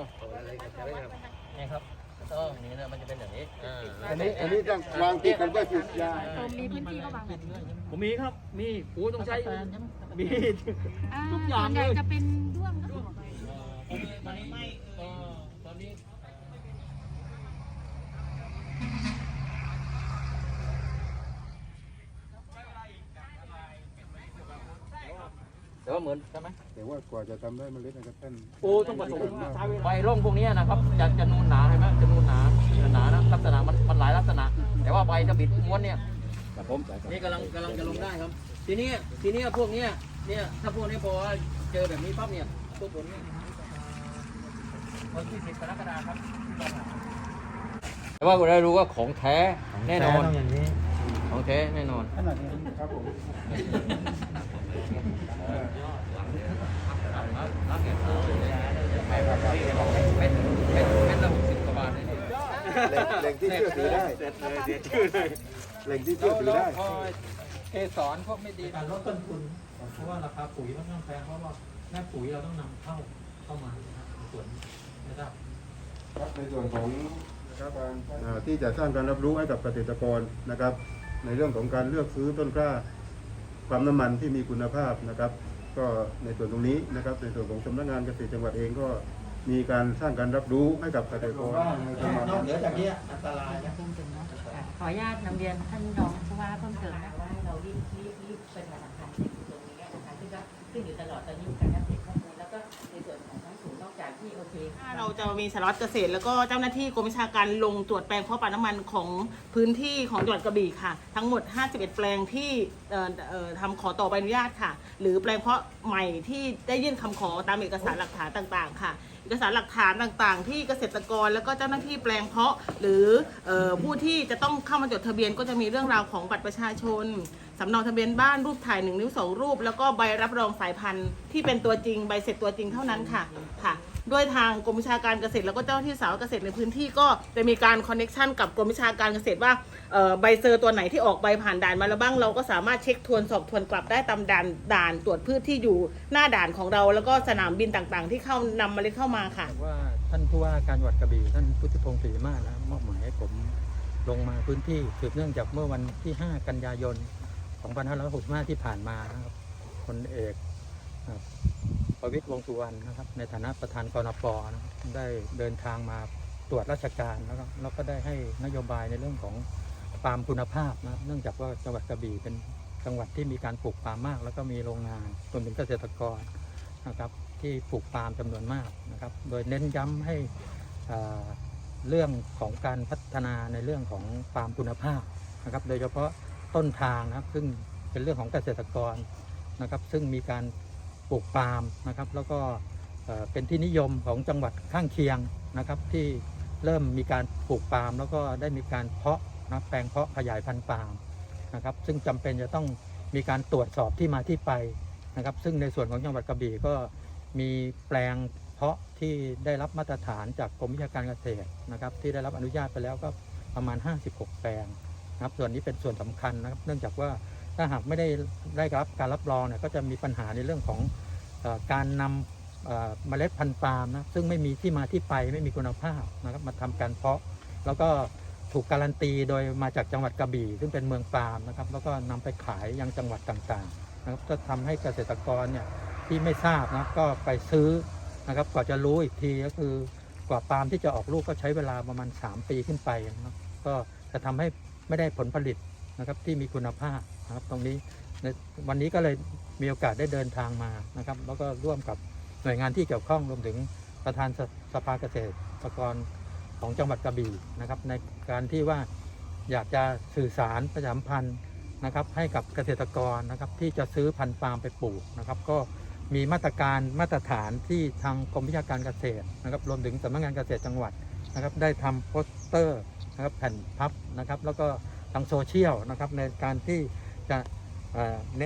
อะไรกันใช่ไหมครับนี่ครับต้องนี่นะมันจะเป็นอย่างนี้อ่าอันนี้อันนี้ต้องวางติดกันเพื่อฉีดยาผมมีพื้นที่ก็วางแบบนี้ผมมีครับ มีโอ้ต้องใช้มีอ่าทุกอย่างส่วนใหญ่เลยจะเป็นด้วงนะตอนนี้ไม่ตอนนี้ แต่ว่าเหมือนใช่ไหมแต่ว่ากว่าจะทำได้เมล็ดนะครับท่านโอ้ต้องผสมใบร่มพวกนี้นะครับจะจะนูนหนาเห็นไหมจะนูนหนาจะหนานะลักษณะมันมันหลายลักษณะ แต่ว่าใบจะบิดม้วนเนี่ย ครับผมนี่กำลังกำลังจะลงได้ครับ ทีนี้ทีนี้พวกเนี้ยเนี่ยถ้าพวกนี้พอเจอแบบนี้ปั๊บเนี่ยพวกผมเนี่ยวันที่สิบกรกฎาคมครับแต่ว่าเรารู้ว่าของแท้แน่นอนอย่างนี้ของแท้แน่นอน ขนาดนี้ครับผม เป็นเป็นเป็นละหกสิบกว่าบาทเลยนี่แหล่งที่เชื่อถือได้แหล่งที่เชื่อถือได้เกสรพวกไม่ดีการลดต้นทุนเพราะว่าราคาปุ๋ยค่อนข้างแพงเพราะว่าแม่ปุ๋ยเราต้องนำเข้าเข้ามาในส่วนนะครับครับในส่วนของนะครับที่จะสร้างการรับรู้ให้กับเกษตรกรนะครับ ในเรื่องของการเลือกซื้อต้นกล้า ปั๊มน้ำมันที่มีคุณภาพนะครับ ก็ในส่วนตรงนี้นะครับ ในส่วนของสำนักงานเกษตรจังหวัดเองก็มีการสร้างการรับรู้ให้กับเกษตรกรในจังหวัดนอกเหนือจากนี้อันตรายนะเพิ่มเติมเนาะค่ะขออนุญาตนำเรียนท่านรองผู้ว่าเพิ่มเติมนะคะให้เรารีบรีบรีบเป็นธนาคารที่อยู่ตรงนี้นะคะซึ่งก็ซึ่งอยู่ตลอดตอนนี้มีการอัปเดตข้อมูลแล้วก็ในส่วนของทั้งศูนย์นอกจาก ที่โอเราจะมีสารวัตรเกษตร แล้วก็เจ้าหน้าที่กรมวิชาการลงตรวจแปลงเพาะปาล์มน้ำมันของพื้นที่ของจังหวัดกระบี่ค่ะ ทั้งหมด 51 แปลงที่เอ่อเอ่อทำขอต่อใบอนุญาตค่ะ หรือแปลงเพาะใหม่ที่ได้ยื่นคำขอตามเอกสารหลักฐานต่างๆ ค่ะ เอกสารหลักฐานต่างๆ ที่เกษตรกรแล้วก็เจ้าหน้าที่แปลงเพาะหรือเอ่อผู้ที่จะต้องเข้ามาจดทะเบียนก็จะมีเรื่องราวของบัตรประชาชนสำเนาทะเบียนบ้านรูปถ่ายหนึ่งนิ้วสองรูป แล้วก็ใบรับรองสายพันธุ์ที่เป็นตัวจริงใบเสร็จตัวจริงเท่านั้นค่ะค่ะ ด้วยทางกรมวิชาการเกษตร แล้วก็เจ้าหน้าที่สาวเกษตรในพื้นที่ก็จะมีการคอนเน็ชันกับกรมวิชาการเกษตรว่าใบเซอร์ตัวไหนที่ออกใบผ่านด่านมาแล้วบ้างเราก็สามารถเช็คทวนสอบทวนกลับได้ตามด่านด่านตรวจพืชที่อยู่หน้าด่านของเรา แล้วก็สนามบินต่างๆ ที่เข้านำเมล็ดเข้ามาค่ะว่าท่านผู้ว่าการจังหวัดกระบี่ท่านพุทธิพงศ์ศรีมาศนะมอบหมายให้ผมลงมาพื้นที่สืบเนื่องจากเมื่อวันที่ 5 กันยายน 2565 ที่ผ่านมานะครับพลเอก ประวิตรวงสุวรรณนะครับ ในฐานะประธานกรนปนะครับได้เดินทางมาตรวจราชการแล้วก็แล้วก็ได้ให้นโยบายในเรื่องของปาล์มคุณภาพนะครับเนื่องจากว่าจังหวัดกระบี่เป็นจังหวัดที่มีการปลูกปาล์มมาก แล้วก็มีโรงงานรวมถึงเกษตรกรนะครับที่ปลูกปาล์มจำนวนมากนะครับ โดยเน้นย้ำให้อ่าเรื่องของการพัฒนาในเรื่องของปาล์มคุณภาพนะครับ โดยเฉพาะต้นทางนะครับซึ่งเป็นเรื่องของเกษตรกรนะครับ ซึ่งมีการ ลูกปาล์มนะครับ แล้วก็เป็นที่นิยมของจังหวัดข้างเคียงนะครับ ที่เริ่มมีการปลูกปาล์มแล้วก็ได้มีการเพาะนะแปลงเพาะขยายพันธุ์ปาล์มนะครับ ซึ่งจำเป็นจะต้องมีการตรวจสอบที่มาที่ไปนะครับ ซึ่งในส่วนของจังหวัดกระบี่ก็มีแปลงเพาะที่ได้รับมาตรฐานจากกรมวิชาการเกษตรนะครับ ที่ได้รับอนุญาตไปแล้วก็ประมาณ 56 แปลงนะครับ ส่วนนี้เป็นส่วนสำคัญนะครับ เนื่องจากว่า ถ้าหากไม่ได้ได้รับการรับรองเนี่ยก็จะมีปัญหาในเรื่องของอการนำเมล็ดพันธุ์ปาล์มนะซึ่งไม่มีที่มาที่ไปไม่มีคุณภาพนะครับมาทำการเพาะ แล้วก็ถูกการันตีโดยมาจากจังหวัดกระบี่ ซึ่งเป็นเมืองปาล์มนะครับแล้วก็นำไปขายยังจังหวัดต่างๆนะครับก็ทำให้เกษตรกรเนี่ยที่ไม่ทราบนะก็ไปซื้อนะครับกว่าจะรู้อีกทีก็คือกว่าปาล์มที่จะออกลูกก็ใช้เวลาประมาณ 3 ปีขึ้นไปนะครับก็จะทำให้ไม่ได้ผลผลิตนะครับที่มีคุณภาพ นะครับตรงนี้ในวันนี้ก็เลยมีโอกาสได้เดินทางมานะครับ แล้วก็ร่วมกับหน่วยงานที่เกี่ยวข้องรวมถึงประธานสสภาเกษตรกรของจังหวัดกระบี่นะครับ ในการที่ว่าอยากจะสื่อสารประชาสัมพันธ์นะครับ ให้กับเกษตรกรนะครับ ที่จะซื้อพันธุ์ปาล์มไปปลูกนะครับ ก็มีมาตรการมาตรฐานที่ทางกรมวิชาการเกษตรนะครับรวมถึงสำนักงานเกษตรจังหวัดนะครับ ได้ทำโปสเตอร์นะครับแผ่นพับนะครับ แล้วก็ทางโซเชียลนะครับในการที่ จะเอ่อเน้น